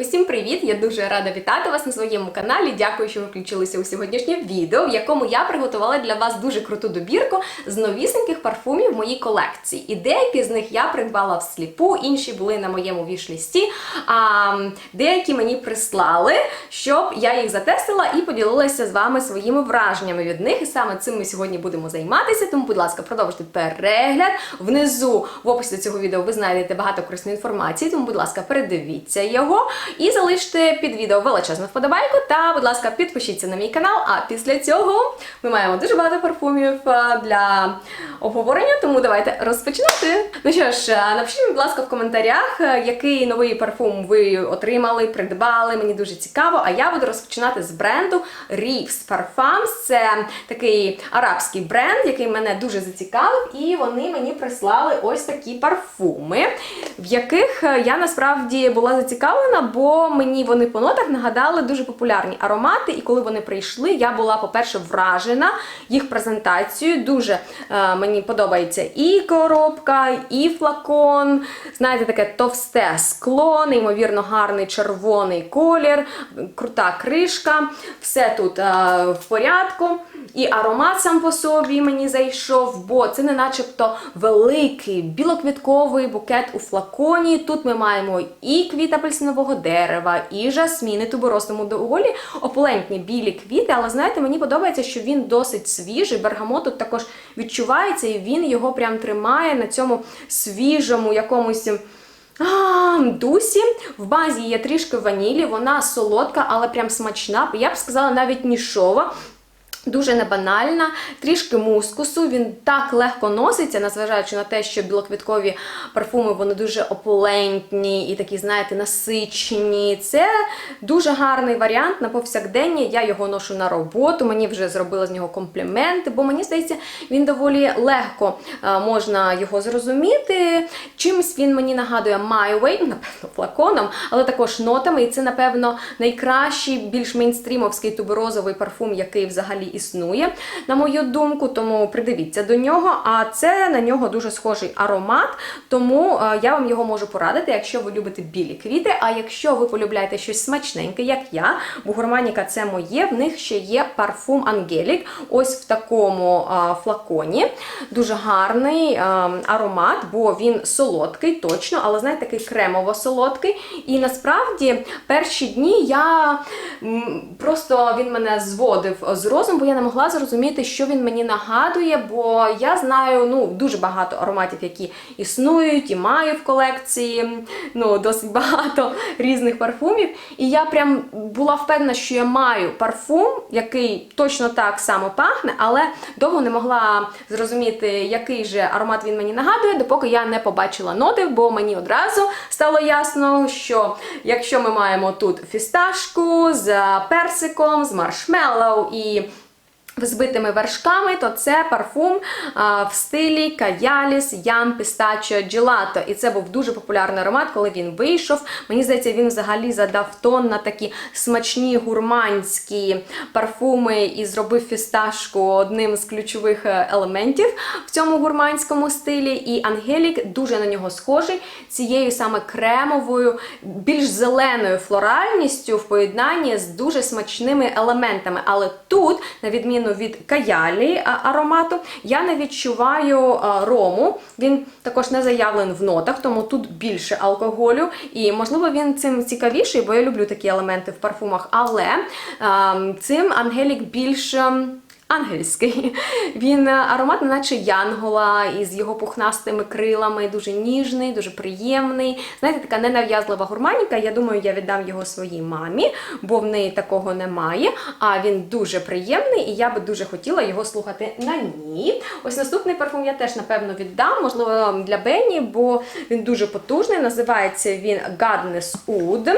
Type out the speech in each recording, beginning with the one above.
Усім привіт! Я дуже рада вітати вас на своєму каналі. Дякую, що ви включилися у сьогоднішнє відео, в якому я приготувала для вас дуже круту добірку з новісеньких парфумів моїй колекції. І деякі з них я придбала всліпу, інші були на моєму вішлісті, а деякі мені прислали, щоб я їх затестила і поділилася з вами своїми враженнями від них. І саме цим ми сьогодні будемо займатися. Тому, будь ласка, продовжуйте перегляд. Внизу в описі цього відео ви знайдете багато корисної інформації, тому, будь ласка, передивіться його і залиште під відео величезну вподобайку. Та, будь ласка, підпишіться на мій канал. А після цього ми маємо дуже багато парфумів для обговорення, тому давайте розпочинати. Ну що ж, напишіть, будь ласка, в коментарях, який новий парфум ви отримали, придбали. Мені дуже цікаво. А я буду розпочинати з бренду Reeves Parfums. Це такий арабський бренд, який мене дуже зацікавив, і вони мені прислали ось такі парфуми, в яких е, я насправді була зацікавлена, бо мені вони по нотах нагадали дуже популярні аромати. І коли вони прийшли, я була, по-перше, вражена їх презентацією. Дуже е, мені подобається і коробка, і флакон. Знаєте, таке товсте скло, неймовірно гарний червоний колір, крута кришка. Все тут е, в порядку. І аромат сам по собі мені зайшов, бо це не начебто великий білоквітковий букет у флаконі. Тут ми маємо і квіт апельсинового дерева, і жасміни туборосному доволі опулентні білі квіти. Але знаєте, мені подобається, що він досить свіжий. Бергамот тут також відчувається, і він його прям тримає на цьому свіжому якомусь. А, дусі. В базі є трішки ванілі, вона солодка, але прям смачна. Я б сказала, навіть нішова. Дуже небанальна, трішки мускусу, він так легко носиться, незважаючи на те, що білоквіткові парфуми вони дуже опулентні і такі, знаєте, насичені. Це дуже гарний варіант на повсякдення. Я його ношу на роботу, мені вже зробили з нього компліменти, бо мені здається, він доволі легко е, можна його зрозуміти. Чимось він мені нагадує My Way, напевно, флаконом, але також нотами. І це, напевно, найкращий, більш мейнстрімовський туберозовий парфум, який взагалі існує, на мою думку, тому придивіться до нього. А це на нього дуже схожий аромат, тому е, я вам його можу порадити, якщо ви любите білі квіти. А якщо ви полюбляєте щось смачненьке, як я, бо гурманіка це моє, в них ще є парфум Ангелік. Ось в такому е, флаконі. Дуже гарний е, аромат, бо він солодкий, точно, але знаєте, такий кремово-солодкий. І насправді перші дні я просто він мене зводив з розуму, бо я не могла зрозуміти, що він мені нагадує, бо я знаю ну, дуже багато ароматів, які існують і маю в колекції. Ну, досить багато різних парфумів. І я прям була впевнена, що я маю парфум, який точно так само пахне, але довго не могла зрозуміти, який же аромат він мені нагадує, допоки я не побачила ноти, бо мені одразу стало ясно, що якщо ми маємо тут фісташку з персиком, з маршмеллоу і Збитими вершками, то це парфум а, в стилі Каяліс Ям Пістачо Джелато. І це був дуже популярний аромат, коли він вийшов. Мені здається, він взагалі задав тон на такі смачні гурманські парфуми і зробив фісташку одним з ключових е, елементів в цьому гурманському стилі. І Ангелік дуже на нього схожий цією саме кремовою, більш зеленою флоральністю в поєднанні з дуже смачними елементами. Але тут, на відміну від каялі аромату, я не відчуваю рому. Він також не заявлений в нотах, тому тут більше алкоголю. І, можливо, він цим цікавіший, бо я люблю такі елементи в парфумах. Але цим Ангелік більш. Ангельський. Він е, аромат, наче янгола, із його пухнастими крилами, дуже ніжний, дуже приємний. Знаєте, така ненав'язлива гурманіка. Я думаю, я віддам його своїй мамі, бо в неї такого немає. А він дуже приємний, і я би дуже хотіла його слухати на ній. Ось наступний парфум я теж, напевно, віддам, можливо, для Бенні, бо він дуже потужний. Називається він Godness Oud.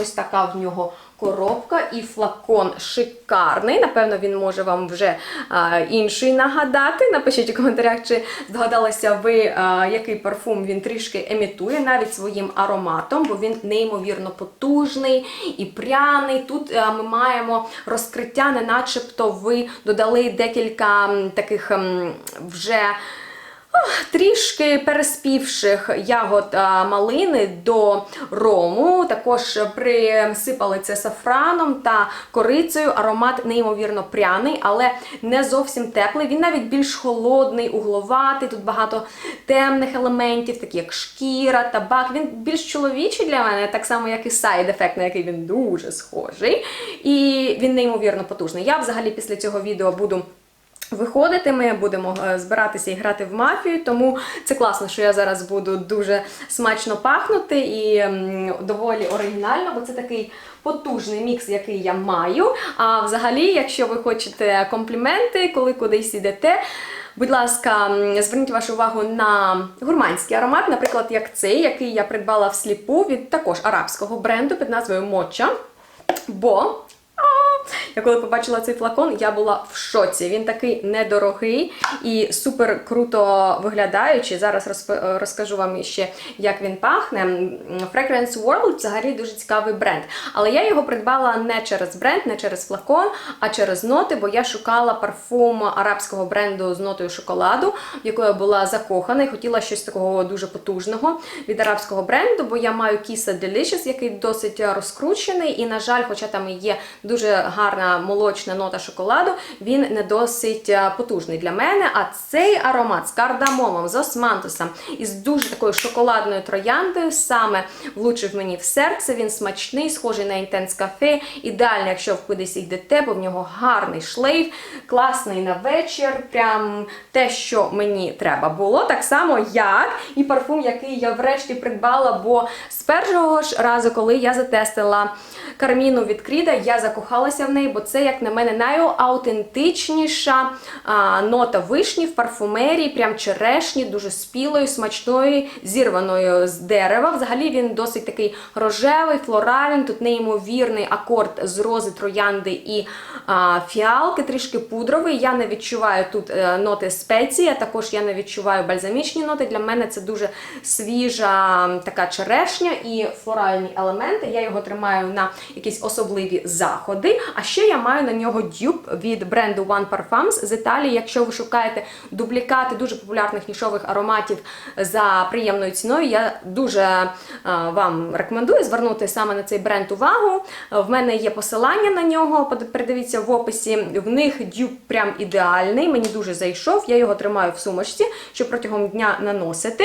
Ось така в нього коробка і флакон шикарний. Напевно, він може вам вже а, інший нагадати. Напишіть у коментарях, чи здогадалися ви, а, який парфум він трішки емітує, навіть своїм ароматом, бо він неймовірно потужний і пряний. Тут а, ми маємо розкриття, не начебто ви додали декілька таких вже трішки переспівших ягод малини до рому. Також присипали це сафраном та корицею. Аромат неймовірно пряний, але не зовсім теплий. Він навіть більш холодний, угловатий. Тут багато темних елементів, такі як шкіра, табак. Він більш чоловічий для мене, так само, як і сайд-ефект, на який він дуже схожий. І він неймовірно потужний. Я взагалі після цього відео буду. Виходити, ми будемо е, збиратися і грати в мафію, тому це класно, що я зараз буду дуже смачно пахнути і доволі оригінально, бо це такий потужний мікс, який я маю. А взагалі, якщо ви хочете компліменти, коли кудись йдете. Будь ласка, зверніть вашу увагу на гурманський аромат, наприклад, як цей, який я придбала всліпу від також арабського бренду під назвою Моча. Бо я коли побачила цей флакон, я була в шоці. Він такий недорогий і супер круто виглядаючий. Зараз розп- розкажу вам ще, як він пахне. Fragrance World взагалі дуже цікавий бренд. Але я його придбала не через бренд, не через флакон, а через ноти, бо я шукала парфум арабського бренду з нотою шоколаду, в яку я була закохана і хотіла щось такого дуже потужного від арабського бренду, бо я маю Kisa Delicious, який досить розкручений, і, на жаль, хоча там є дуже гарна молочна нота шоколаду, він не досить е, потужний для мене. А цей аромат з кардамомом, з османтусом і з дуже такою шоколадною трояндою саме влучив мені в серце. Він смачний, схожий на інтенс кафе. Ідеально, якщо ви кудись йдете, бо в нього гарний шлейф, класний на вечір. Прям те, що мені треба було. Так само, як і парфум, який я врешті придбала, бо з першого ж разу, коли я затестила карміну від Кріда, я закохалася в неї, бо це, як на мене, найаутентичніша а, нота вишні в парфумерії, прям черешні, дуже спілої, смачної, зірваної з дерева. Взагалі він досить такий рожевий, флоральний. Тут неймовірний акорд з рози, троянди і а, фіалки, трішки пудровий. Я не відчуваю тут е, ноти спеції, а також я не відчуваю бальзамічні ноти. Для мене це дуже свіжа така черешня і флоральні елементи. Я його тримаю на якісь особливі заходи. А ще я маю на нього дюб від бренду One Parfums з Італії. Якщо ви шукаєте дублікати дуже популярних нішових ароматів за приємною ціною, я дуже е, вам рекомендую звернути саме на цей бренд увагу. В мене є посилання на нього. Передивіться в описі. В них дюб прям ідеальний. Мені дуже зайшов. Я його тримаю в сумочці, щоб протягом дня наносити.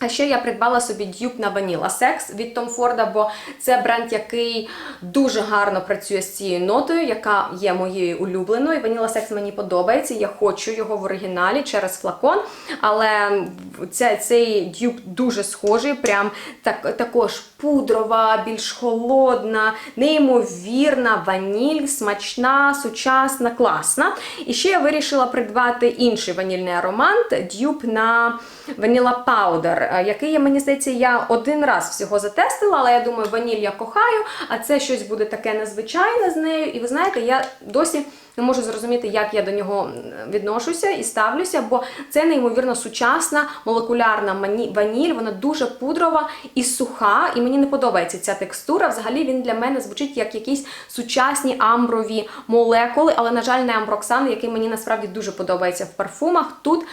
А ще я придбала собі дюб на Vanilla Sex від Tom Ford, бо це бренд, який дуже гарно працює з цією нотою, яка є моєю улюбленою. Vanilla Sex мені подобається. Я хочу його в оригіналі через флакон. Але ця, цей дюб дуже схожий, прям так, також пудрова, більш холодна, неймовірна, ваніль, смачна, сучасна, класна. І ще я вирішила придбати інший ванільний аромат дюб на Vanilla Powder, е, який, я, мені здається, я один раз всього затестила, але я думаю, ваніль я кохаю, а це щось буде таке незвичайне з нею. І ви знаєте, я досі не можу зрозуміти, як я до нього відношуся і ставлюся, бо це неймовірно сучасна молекулярна ваніль, вона дуже пудрова і суха, і мені не подобається ця текстура. Взагалі він для мене звучить як якісь сучасні амброві молекули, але, на жаль, не амброксан, який мені насправді дуже подобається в парфумах. Тут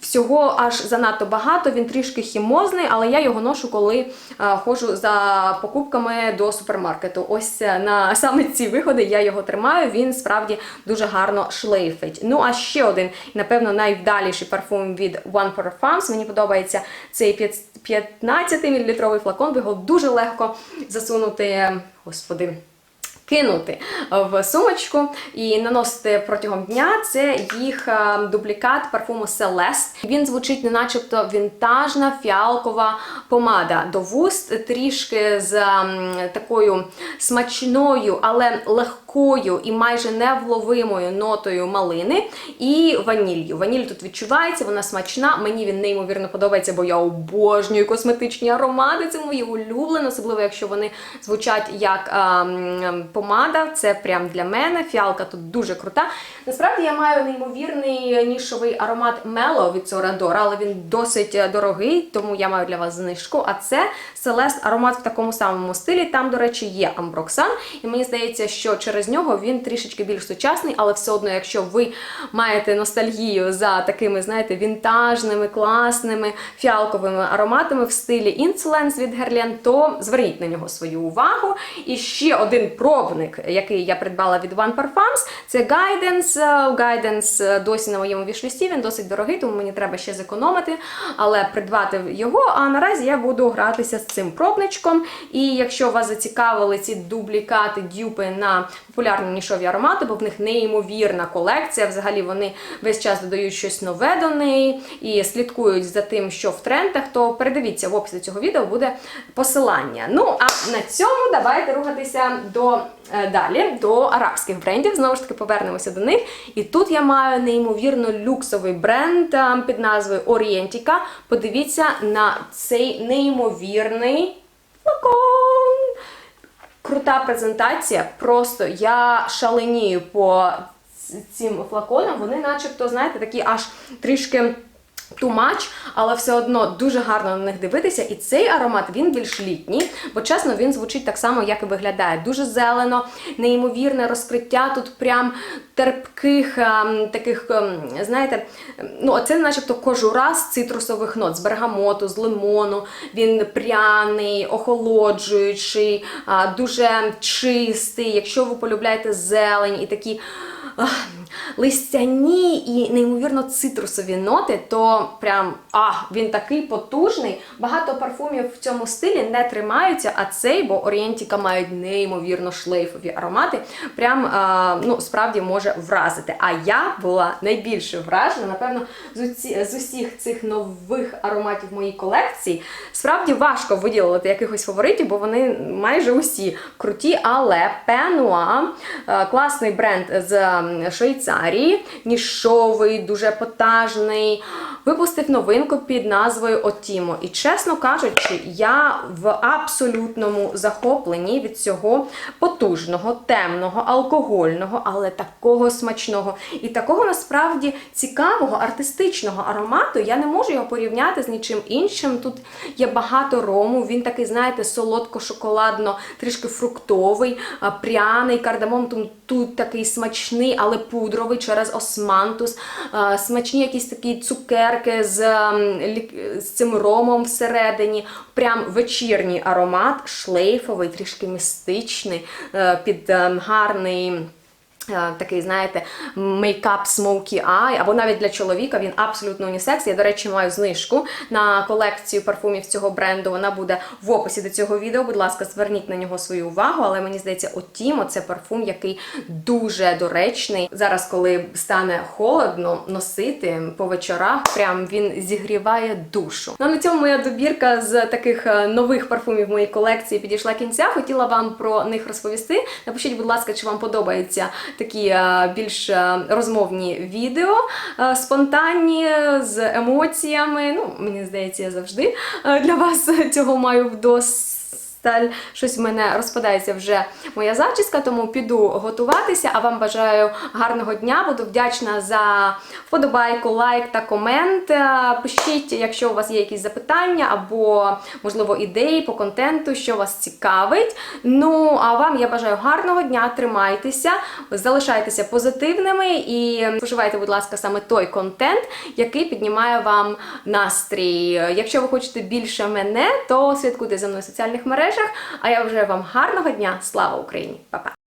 Всього аж занадто багато, він трішки хімозний, але я його ношу, коли е, ходжу за покупками до супермаркету. Ось е, на саме ці виходи я його тримаю, він справді дуже гарно шлейфить. Ну а ще один, напевно, найвдаліший парфум від One Parfums. Мені подобається цей 15 мл флакон, його дуже легко засунути, господи кинути в сумочку і наносити протягом дня. Це їх е, дублікат парфуму Celeste. Він звучить не начебто вінтажна фіалкова помада до вуст, трішки з такою смачною, але легкою і майже невловимою нотою малини і ванілью. Ваніль тут відчувається, вона смачна. Мені він неймовірно подобається, бо я обожнюю косметичні аромати. Це мої улюблені, особливо якщо вони звучать як ем, помада. Це прям для мене. Фіалка тут дуже крута. Насправді я маю неймовірний нішовий аромат Мело від Сорадор, але він досить дорогий, тому я маю для вас знижку. А це Селест аромат в такому самому стилі. Там, до речі, є амброксан. І мені здається, що через через нього він трішечки більш сучасний, але все одно, якщо ви маєте ностальгію за такими, знаєте, вінтажними, класними фіалковими ароматами в стилі Insolence від Guerlain, то зверніть на нього свою увагу. І ще один пробник, який я придбала від One Parfums, це Guidance. Guidance досі на моєму вішлісті, він досить дорогий, тому мені треба ще зекономити, але придбати його. А наразі я буду гратися з цим пробничком. І якщо вас зацікавили ці дублікати, дюпи на популярні нішові аромати, бо в них неймовірна колекція. Взагалі вони весь час додають щось нове до неї і слідкують за тим, що в трендах, то передивіться в описі цього відео буде посилання. Ну а на цьому давайте рухатися до е, далі, до арабських брендів. Знову ж таки, повернемося до них. І тут я маю неймовірно люксовий бренд е, під назвою Orientica. Подивіться на цей неймовірний флакон. Крута презентація. Просто я шаленію по цим флаконам. Вони, начебто, знаєте, такі аж трішки. Too much, але все одно дуже гарно на них дивитися. І цей аромат він більш літній, бо чесно, він звучить так само, як і виглядає. Дуже зелено, неймовірне розкриття. Тут прям терпких ем, таких, ем, знаєте, ем, ну це начебто кожура з цитрусових нот, з бергамоту, з лимону. Він пряний, охолоджуючий, дуже чистий. Якщо ви полюбляєте зелень і такі. Листяні і неймовірно цитрусові ноти, то прям а, він такий потужний. Багато парфумів в цьому стилі не тримаються, а цей, бо Орієнтіка мають неймовірно шлейфові аромати, прям а, ну, справді може вразити. А я була найбільше вражена, напевно, з, уці, з усіх цих нових ароматів в моїй колекції. Справді важко виділити якихось фаворитів, бо вони майже усі круті, але Пенуа, класний бренд з м, Швейцарії, нішовий, дуже потажний. Випустив новинку під назвою Отімо. І чесно кажучи, я в абсолютному захопленні від цього потужного, темного, алкогольного, але такого смачного і такого насправді цікавого артистичного аромату. Я не можу його порівняти з нічим іншим. Тут є багато рому. Він такий, знаєте, солодко-шоколадно, трішки фруктовий, пряний кардамом. Тут, такий смачний, але пудровий через османтус. Смачні якісь такі цукерки з, з цим ромом всередині. Прям вечірній аромат, шлейфовий, трішки містичний, е, під ем, гарний. Е, Такий, знаєте, мейкап Smoky Eye, або навіть для чоловіка він абсолютно унісекс. Я, до речі, маю знижку на колекцію парфумів цього бренду. Вона буде в описі до цього відео. Будь ласка, зверніть на нього свою увагу. Але мені здається, Отімо це парфум, який дуже доречний. Зараз, коли стане холодно, носити по вечорах, прям він зігріває душу. Ну на цьому моя добірка з таких е, нових парфумів моєї колекції підійшла кінця. Хотіла вам про них розповісти. Напишіть, будь ласка, чи вам подобаються такі е, більш е, розмовні відео, е, спонтанні, з емоціями. Ну, мені здається, я завжди для вас цього маю вдосталь. Щось в мене розпадається вже моя зачіска, тому піду готуватися. А вам бажаю гарного дня. Буду вдячна за вподобайку, лайк та комент. Е, Пишіть, якщо у вас є якісь запитання або, можливо, ідеї по контенту, що вас цікавить. Ну, а вам я бажаю гарного дня, тримайтеся, залишайтеся позитивними і споживайте, будь ласка, саме той контент, який піднімає вам настрій. Якщо ви хочете більше мене, то слідкуйте за мною в соціальних мережах. А я вже вам гарного дня. Слава Україні! Па-па!